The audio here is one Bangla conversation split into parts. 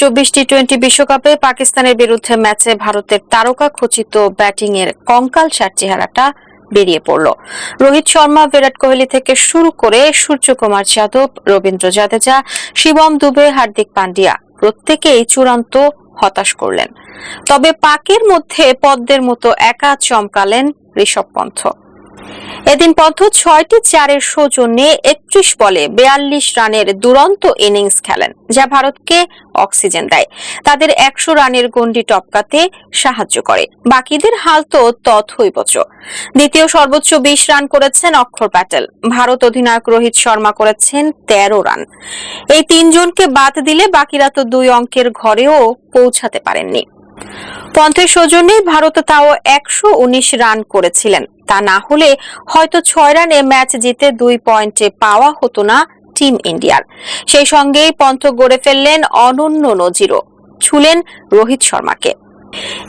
চব্বিশ টি টোয়েন্টি বিশ্বকাপে পাকিস্তানের বিরুদ্ধে ম্যাচে ভারতের তারকা খচিত ব্যাটিং এর কঙ্কাল সার চেহারাটা বেরিয়ে পড়ল। রোহিত শর্মা, বিরাট কোহলি থেকে শুরু করে সূর্যকুমার যাদব, রবীন্দ্র জাদেজা, শিবম দুবে, হার্দিক পান্ডিয়া প্রত্যেকেই চূড়ান্ত হতাশ করলেন। তবে পাকের মধ্যে পদ্মের মতো একা চমকালেন ঋষভ পন্থ। এদিন পন্থ ছয়টি চারের সৌজন্যে একত্রিশ বলে বেয়াল্লিশ রানের দুরন্ত ইনিংস খেলেন, যা ভারতকে অক্সিজেন দেয়। তাদের একশো রানের গন্ডি টপকাতে সাহায্য করে। বাকিদের হাল তো তথৈবচ। দ্বিতীয় সর্বোচ্চ বিশ রান করেছেন অক্ষর প্যাটেল। ভারত অধিনায়ক রোহিত শর্মা করেছেন তেরো রান। এই তিনজনকে বাদ দিলে বাকিরা তো দুই অঙ্কের ঘরেও পৌঁছাতে পারেননি। পন্থের সৌজন্যে ভারত তাও একশো উনিশ রান করেছিলেন। তা না হলে হয়তো ছয় রানে ম্যাচ জিতে দুই পয়েন্টে পাওয়া হতো না টিম ইন্ডিয়ার। সেই সঙ্গেই পন্থ গড়ে ফেললেন অনন্য নজিরও, ছুলেন রোহিত শর্মাকে।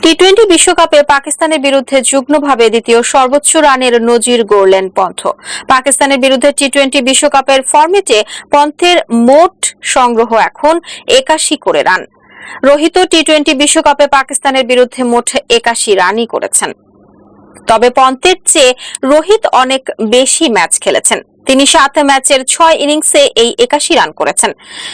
টি টোয়েন্টি বিশ্বকাপে পাকিস্তানের বিরুদ্ধে যুগ্মভাবে দ্বিতীয় সর্বোচ্চ রানের নজির গড়লেন পন্থ। পাকিস্তানের বিরুদ্ধে টি টোয়েন্টি বিশ্বকাপের ফরম্যাটে পন্থের মোট সংগ্রহ এখন একাশি করে রান। রোহিত টি টোয়েন্টি বিশ্বকাপে পাকিস্তানের বিরুদ্ধে মোট একাশি রানই করেছেন। তবে পন্থের চেয়ে রোহিত অনেক বেশি ম্যাচ খেলেছেন। তিনি সাত ম্যাচের ছয় ইনিংসে এই একাশি রান করেছেন।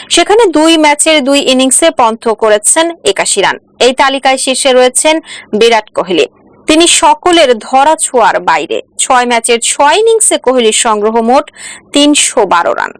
সেখানে দুই ম্যাচের দুই ইনিংসে পন্থ করেছেন একাশি রান। এই তালিকায় শীর্ষে রয়েছেন বিরাট কোহলি। তিনি সকলের ধরা ছোঁয়ার বাইরে। ছয় ম্যাচের ছয় ইনিংসে কোহলির সংগ্রহ মোট তিনশো বারো রান।